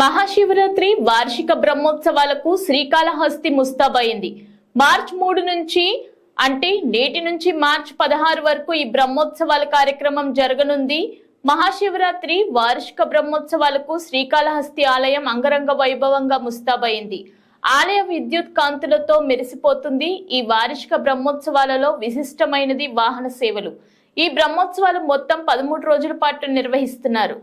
మహాశివరాత్రి వార్షిక బ్రహ్మోత్సవాలకు శ్రీకాళహస్తి ముస్తాబైంది. మార్చ్ మూడు నుంచి అంటే నేటి నుంచి మార్చ్ పదహారు వరకు ఈ బ్రహ్మోత్సవాల కార్యక్రమం జరగనుంది. మహాశివరాత్రి వార్షిక బ్రహ్మోత్సవాలకు శ్రీకాళహస్తి ఆలయం అంగరంగ వైభవంగా ముస్తాబైంది. ఆలయ విద్యుత్ కాంతులతో మెరిసిపోతుంది ఈ వార్షిక బ్రహ్మోత్సవాలలో విశిష్టమైనది వాహన సేవలు. ఈ బ్రహ్మోత్సవాలు మొత్తం పదమూడు రోజుల పాటు నిర్వహిస్తున్నారు.